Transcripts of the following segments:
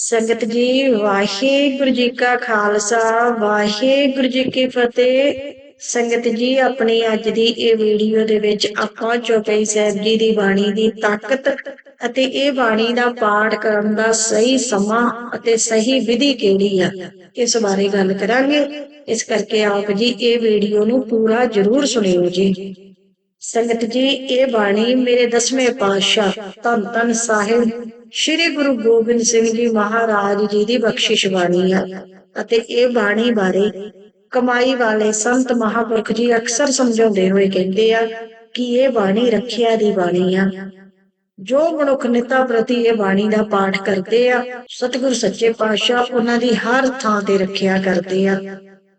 ਸੰਗਤ ਜੀ, ਵਾਹਿਗੁਰੂ ਜੀ ਕਾ ਖਾਲਸਾ, ਵਾਹਿਗੁਰੂ ਜੀ ਕੀ ਫਤਿਹ। ਸੰਗਤ ਜੀ, ਆਪਣੀ ਅੱਜ ਦੀ ਇਹ ਵੀਡੀਓ ਦੇ ਵਿੱਚ ਆਪਾਂ ਚੌਪਈ ਸਾਹਿਬ ਜੀ ਦੀ ਬਾਣੀ ਦੀ ਤਾਕਤ ਅਤੇ ਇਹ ਬਾਣੀ ਦਾ ਪਾਠ ਕਰਨ ਦਾ ਸਹੀ ਸਮਾਂ ਅਤੇ ਸਹੀ ਵਿਧੀ ਕਿਹੜੀ ਆ, ਇਸ ਬਾਰੇ ਗੱਲ ਕਰਾਂਗੇ। ਇਸ ਕਰਕੇ ਆਪ ਜੀ ਇਹ ਵੀਡੀਓ ਨੂੰ ਪੂਰਾ ਜ਼ਰੂਰ ਸੁਣਿਓ ਜੀ। ਸੰਗਤ ਜੀ, ਇਹ ਬਾਣੀ ਮੇਰੇ ਦਸਵੇਂ ਪਾਤਸ਼ਾਹ ਧੰਨ ਧੰਨ ਸਾਹਿਬ ਸ੍ਰੀ ਗੁਰੂ ਗੋਬਿੰਦ ਸਿੰਘ ਜੀ ਮਹਾਰਾਜ ਜੀ ਦੀ ਬਖਸ਼ਿਸ਼ ਬਾਣੀ ਹੈ ਅਤੇ ਇਹ ਬਾਣੀ ਬਾਰੇ ਕਮਾਈ ਵਾਲੇ ਸੰਤ ਮਹਾਪੁਰਖ ਜੀ ਅਕਸਰ ਸਮਝਾਉਂਦੇ ਹੋਏ ਕਹਿੰਦੇ ਆ ਕਿ ਇਹ ਬਾਣੀ ਰੱਖਿਆ ਦੀ ਬਾਣੀ ਆ। ਜੋ ਮਨੁੱਖ ਨਿਤਾ ਪ੍ਰਤੀ ਇਹ ਬਾਣੀ ਦਾ ਪਾਠ ਕਰਦੇ ਆ, ਸਤਿਗੁਰ ਸੱਚੇ ਪਾਤਸ਼ਾਹ ਉਹਨਾਂ ਦੀ ਹਰ ਥਾਂ ਤੇ ਰੱਖਿਆ ਕਰਦੇ ਆ।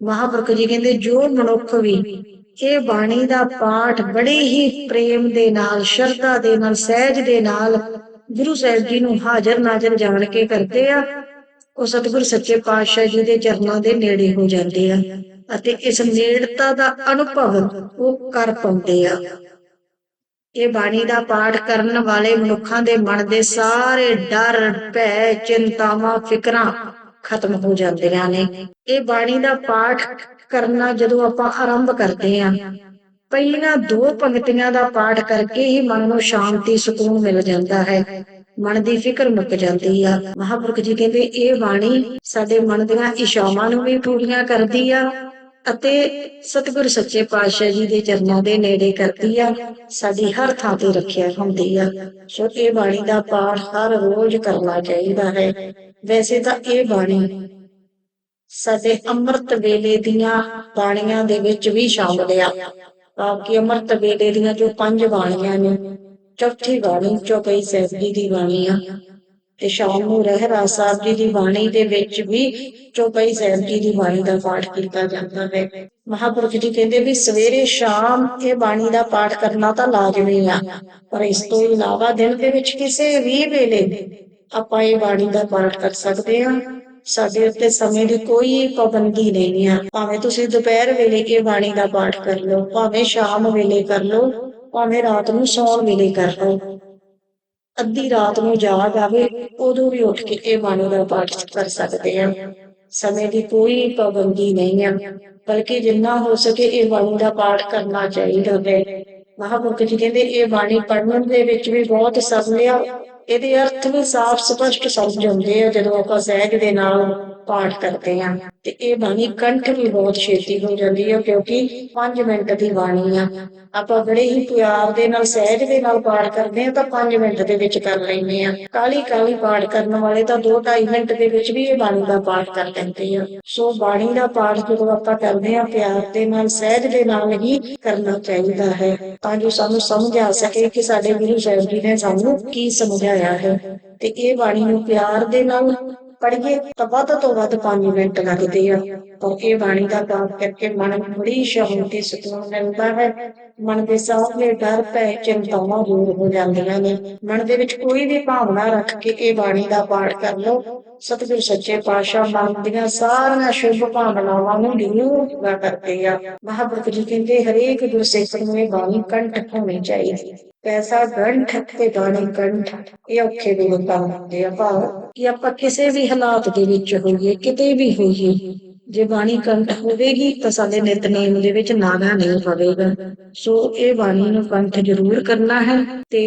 ਮਹਾਪੁਰਖ ਜੀ ਕਹਿੰਦੇ, ਜੋ ਮਨੁੱਖ ਵੀ ਇਹ ਬਾਣੀ ਦਾ ਪਾਠ ਬੜੇ ਹੀ ਪ੍ਰੇਮ ਦੇ ਨਾਲ, ਸ਼ਰਧਾ ਦੇ ਨਾਲ, ਸਹਿਜ ਦੇ ਨਾਲ ਗੁਰੂ ਸਾਹਿਬ ਜੀ ਨੂੰ ਹਾਜ਼ਰ ਨਾਜ਼ਰ ਜਾਣ ਕੇ ਕਰਦੇ ਆ। ਉਹ ਸਤਿਗੁਰ ਸੱਚੇ ਪਾਤਸ਼ਾਹ ਜੀ ਦੇ ਚਰਨਾਂ ਦੇ ਨੇੜੇ ਹੋ ਜਾਂਦੇ ਆ ਅਤੇ ਇਸ ਨੇੜਤਾ ਦਾ ਅਨੁਭਵ ਉਹ ਕਰ ਪਾਉਂਦੇ ਆ। ਇਹ ਬਾਣੀ ਦਾ ਪਾਠ ਕਰਨ ਵਾਲੇ ਮਨੁੱਖਾਂ ਦੇ ਮਨ ਦੇ ਸਾਰੇ ਡਰ, ਭੈ, ਚਿੰਤਾਵਾਂ, ਫਿਕਰਾਂ ਖਤਮ ਹੋ ਜਾਂਦੀਆਂ ਨੇ। ਇਹ ਬਾਣੀ ਦਾ ਪਾਠ ਕਰਨਾ ਜਦੋਂ ਆਪਾਂ ਆਰੰਭ ਕਰਦੇ ਹਾਂ। ਪਹਿਲੀਆਂ ਦੋ ਪੰਕਤੀਆਂ ਦਾ ਪਾਠ ਕਰਕੇ ਹੀ ਮਨ ਨੂੰ ਸ਼ਾਂਤੀ, ਸਕੂਨ ਮਿਲ ਜਾਂਦਾ ਹੈ। ਮਨ ਦੀ ਫਿਕਰ ਮੁੱਕ ਜਾਂਦੀ ਆ। ਮਹਾਪੁਰਖ ਜੀ ਕਹਿੰਦੇ, ਇਹ ਬਾਣੀ ਸਾਡੇ ਮਨ ਦੀਆਂ ਇਸ਼ਾਵਾਂ ਨੂੰ ਵੀ ਪੂਰੀਆਂ ਕਰਦੀ ਆ ਅਤੇ ਸਤਿਗੁਰ ਸੱਚੇ ਪਾਤਸ਼ਾਹ ਜੀ ਦੇ ਚਰਨਾਂ ਦੇ ਨੇੜੇ ਕਰਦੀ ਆ। ਸਾਡੀ ਹਰ ਥਾਂ ਤੇ ਰੱਖਿਆ ਹੁੰਦੀ ਆ। ਸੋ ਇਹ ਬਾਣੀ ਦਾ ਪਾਠ ਹਰ ਰੋਜ਼ ਕਰਨਾ ਚਾਹੀਦਾ ਹੈ। ਵੈਸੇ ਤਾਂ ਇਹ ਬਾਣੀ ਸਾਡੇ ਅੰਮ੍ਰਿਤ ਵੇਲੇ ਦੀਆਂ ਬਾਣੀਆਂ ਦੇ ਵਿੱਚ ਵੀ ਸ਼ਾਮਲ ਆ। ਬਾਕੀ ਅੰਮ੍ਰਿਤ ਵੇਲੇ ਦੀਆਂ ਜੋ ਪੰਜ ਬਾਣੀਆਂ ਨੇ, ਚੌਥੀ ਬਾਣੀ ਚੌਪਈ ਸਾਹਿਬ ਜੀ ਦੀ ਬਾਣੀ ਆ ਤੇ ਸ਼ਾਮ ਨੂੰ ਰਹਿਰਾ ਸਾਹਿਬ ਜੀ ਦੀ ਬਾਣੀ ਦੇ ਵਿੱਚ ਵੀ ਚੌਪਈ ਸਾਹਿਬ ਜੀ ਦੀ ਬਾਣੀ ਦਾ ਪਾਠ ਕੀਤਾ ਜਾਂਦਾ ਹੈ। ਮਹਾਪੁਰਖ ਜੀ ਕਹਿੰਦੇ ਵੀ ਸਵੇਰੇ ਸ਼ਾਮ ਇਹ ਬਾਣੀ ਦਾ ਪਾਠ ਕਰਨਾ ਤਾਂ ਲਾਜ਼ਮੀ ਆ, ਪਰ ਇਸ ਤੋਂ ਇਲਾਵਾ ਦਿਨ ਦੇ ਵਿੱਚ ਕਿਸੇ ਵੀ ਵੇਲੇ ਆਪਾਂ ਇਹ ਬਾਣੀ ਦਾ ਪਾਠ ਕਰ ਸਕਦੇ ਹਾਂ। ਸਾਡੇ ਉੱਤੇ ਸਮੇਂ ਦੀ ਕੋਈ ਪਾਬੰਦੀ ਨਹੀਂ ਆ। ਭਾਵੇਂ ਤੁਸੀਂ ਦੁਪਹਿਰ ਵੇਲੇ ਇਹ ਬਾਣੀ ਦਾ ਪਾਠ ਕਰ ਲਓ, ਭਾਵੇਂ ਸ਼ਾਮ ਵੇਲੇ ਕਰ ਲਓ, ਭਾਵੇਂ ਰਾਤ ਨੂੰ ਸੌਣ ਵੇਲੇ ਕਰ ਲਓ। ਅੱਧੀ ਰਾਤ ਨੂੰ ਜਾਗ ਆਵੇ, ਉਦੋਂ ਵੀ ਉੱਠ ਕੇ ਇਹ ਬਾਣੀ ਦਾ ਪਾਠ ਕਰ ਸਕਦੇ ਆ। ਸਮੇਂ ਦੀ ਕੋਈ ਪਾਬੰਦੀ ਨਹੀਂ ਆ। ਬਲਕਿ ਜਿੰਨਾ ਹੋ ਸਕੇ ਇਹ ਬਾਣੀ ਦਾ ਪਾਠ ਕਰਨਾ ਚਾਹੀਦਾ ਹੈ। ਮਹਾਪੁਰਖ ਜੀ ਕਹਿੰਦੇ, ਇਹ ਬਾਣੀ ਪੜ੍ਹਨ ਦੇ ਵਿੱਚ ਵੀ ਬਹੁਤ ਸਭ ਆ ਇਹਦੇ ਅਰਥ ਵੀ ਸਾਫ਼ ਸਪਸ਼ਟ ਸਮਝ ਆਉਂਦੇ ਆ ਜਦੋਂ ਆਪਾਂ ਸਹਿਜ ਦੇ ਨਾਲ ਪਾਠ ਕਰਦੇ ਆ ਤੇ ਇਹ ਬਾਣੀ ਕੰਠ ਵੀ ਬਹੁਤ ਛੇਤੀ ਹੋ ਜਾਂਦੀ ਹੈ ਕਿਉਂਕਿ 5 ਮਿੰਟ ਦੀ ਬਾਣੀ ਆ। ਆਪਾਂ ਬੜੇ ਹੀ ਪਿਆਰ ਦੇ ਨਾਲ, ਸਹਿਜ ਦੇ ਨਾਲ ਪਾਠ ਕਰਦੇ ਆ ਤਾਂ 5 ਮਿੰਟ ਦੇ ਵਿੱਚ ਕਰ ਲੈਂਦੇ ਆ ਕਾਲੀ ਕਾਲੀ ਪਾਠ ਕਰਨ ਵਾਲੇ ਤਾਂ 2-2.5 ਮਿੰਟ ਦੇ ਵਿੱਚ ਵੀ ਇਹ ਬਾਣੀ ਦਾ ਪਾਠ ਕਰ ਲੈਂਦੇ ਆ। ਸੋ ਬਾਣੀ ਦਾ ਪਾਠ ਜਦੋਂ ਆਪਾਂ ਕਰਦੇ ਆ ਪਿਆਰ ਦੇ ਨਾਲ, ਸਹਿਜ ਦੇ ਨਾਲ ਹੀ ਕਰਨਾ ਚਾਹੀਦਾ ਹੈ ਤਾਂ ਜੋ ਸਾਨੂੰ ਸਮਝ ਆ ਸਕੇ ਕਿ ਸਾਡੇ ਗੁਰੂ ਸਾਹਿਬ ਜੀ ਨੇ ਸਾਨੂੰ ਕੀ ਸਮਝਾਇਆ ਹੈ ਤੇ ਇਹ ਬਾਣੀ ਨੂੰ ਪਿਆਰ ਦੇ ਨਾਲ ਪੜ੍ਹੀਏ ਤਾਂ ਵੱਧ ਤੋਂ ਵੱਧ 5 ਮਿੰਟ ਲੱਗਦੇ ਆ। ਪਰ ਇਹ ਬਾਣੀ ਦਾ ਪਾਠ ਕਰਕੇ ਮਨ ਨੂੰ ਬੜੀ ਸ਼ਾਂਤੀ ਸਕੂਨ ਮਿਲਦਾ ਹੈ। ਮਨ ਦੇ ਸਾਰੇ ਡਰ, ਭੈ, ਚਿੰਤਾਵਾਂ ਦੂਰ ਹੋ ਜਾਂਦੀਆਂ ਨੇ। ਮਨ ਦੇ ਵਿੱਚ ਕੋਈ ਵੀ ਭਾਵਨਾ ਰੱਖ ਕੇ ਇਹ ਬਾਣੀ ਦਾ ਪਾਠ ਕਰ ਲਓ। ਸਤਿਗੁਰ ਸੱਚੇ ਪਾਤਸ਼ਾਹ ਮਨ ਦੀਆਂ ਸਾਰੀਆਂ ਸ਼ੁਭ ਭਾਵਨਾਵਾਂ ਨੂੰ ਦੂਰ ਪੂਰਾ ਕਰਦੇ ਆ। ਮਹਾਪੁਰਖ ਜੀ ਕਹਿੰਦੇ, ਹਰੇਕ ਗੁਰਸਿੱਖ ਨੂੰ ਇਹ ਬਾਣੀ ਕੰਠ ਹੋਣੀ ਚਾਹੀਦੀ। ਪੈਸਾ ਗੰਠ ਤੇ ਬਾਣੀ ਕੰਠ ਇਹ ਔਖੇ ਦੇ ਕੰਮ ਹੁੰਦੇ ਆ ਭਾਵ ਕਿ ਆਪਾਂ ਕਿਸੇ ਵੀ ਹਾਲਾਤ ਦੇ ਵਿੱਚ ਹੋਈਏ, ਕਿਤੇ ਵੀ ਹੋਈਏ, ਜੇ ਬਾਣੀ ਕੰਠ ਹੋਵੇਗੀ ਤਾਂ ਸਾਡੇ ਨਿਤਨੇਮ ਦੇ ਵਿੱਚ ਨਾਗਾ ਨਹੀਂ ਪਵੇਗਾ ਸੋ ਇਹ ਬਾਣੀ ਨੂੰ ਕੰਠ ਜ਼ਰੂਰ ਕਰਨਾ ਹੈ ਤੇ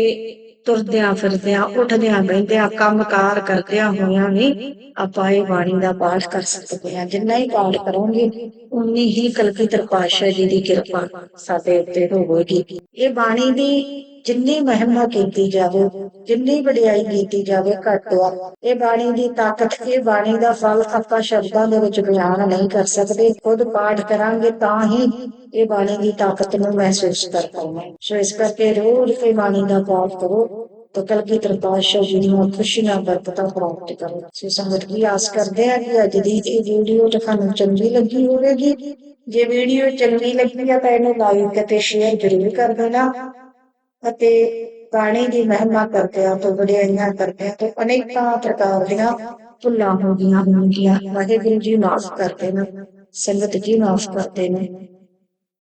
ਤੁਰਦਿਆਂ ਫਿਰਦਿਆਂ, ਉੱਠਦਿਆਂ ਬੈਠਦਿਆਂ ਕੰਮਕਾਰ ਕਰਦਿਆਂ ਹੋਇਆਂ ਵੀ ਆਪਾਂ ਇਹ ਬਾਣੀ ਦਾ ਪਾਠ ਕਰ ਸਕਦੇ ਹਾਂ। ਜਿੰਨਾ ਹੀ ਪਾਠ ਕਰੋਗੇ, ਉਨੀ ਹੀ ਕਲਗੀਧਰ ਪਾਤਸ਼ਾਹ ਜੀ ਦੀ ਕਿਰਪਾ ਸਾਡੇ ਉੱਤੇ ਹੋਵੇਗੀ। ਇਹ ਬਾਣੀ ਦੀ ਜਿੰਨੀ ਮਹਿਮਾ ਕੀਤੀ ਜਾਵੇ, ਜਿੰਨੀ ਵਡਿਆਈ ਕੀਤੀ ਜਾਵੇ ਘੱਟ ਆ। ਇਹ ਬਾਣੀ ਦੀ ਤਾਕਤ, ਇਹ ਬਾਣੀ ਦਾ ਫਲ ਆਪਾਂ ਸ਼ਬਦਾਂ ਦੇ ਵਿੱਚ ਬਿਆਨ ਨਹੀਂ ਕਰ ਸਕਦੇ। ਖੁਦ ਪਾਠ ਕਰਾਂਗੇ ਤਾਂ ਹੀ ਇਹ ਬਾਣੀ ਦੀ ਤਾਕਤ ਨੂੰ ਮਹਿਸੂਸ ਕਰ ਪਾਵਾਂਗੇ। ਸੋ ਇਸ ਕਰਕੇ ਰੋਜ਼ ਇਹ ਬਾਣੀ ਦਾ ਪਾਠ ਕਰੋ। ਤਾਂ ਕਲਗੀਧਰ ਪਾਤਸ਼ਾਹ ਜੀ ਖੁਸ਼ੀਆਂ ਬਰਕਤਾਂ ਪ੍ਰਾਪਤ ਕਰੋ ਸੋ ਸੰਗਤ ਦੀ ਆਸ ਕਰਦੇ ਆ ਕਿ ਅੱਜ ਦੀ ਇਹ ਵੀਡੀਓ ਤੁਹਾਨੂੰ ਚੰਗੀ ਲੱਗੀ ਹੋਵੇਗੀ। ਜੇ ਵੀਡੀਓ ਚੰਗੀ ਲੱਗੀ ਆ ਤਾਂ ਇਹਨੂੰ ਲਾਈਕ ਅਤੇ ਸ਼ੇਅਰ ਜ਼ਰੂਰ ਕਰ ਦੇਣਾ ਅਤੇ ਬਾਣੀ ਦੀ ਮਹਿਮਾ ਕਰਦੇ ਆ ਤੋਂ, ਵਡਿਆਈਆਂ ਕਰਦੇ ਆ ਤੋਂ ਅਨੇਕਾਂ ਪ੍ਰਕਾਰ ਦੀਆਂ ਭੁੱਲਾਂ ਹੋ ਗਈਆਂ ਹੋਣਗੀਆਂ। ਵਾਹਿਗੁਰੂ ਜੀ ਮਾਫ ਕਰਦੇ ਨੇ ਸੰਗਤ ਜੀ ਮਾਫ ਕਰਦੇ ਨੇ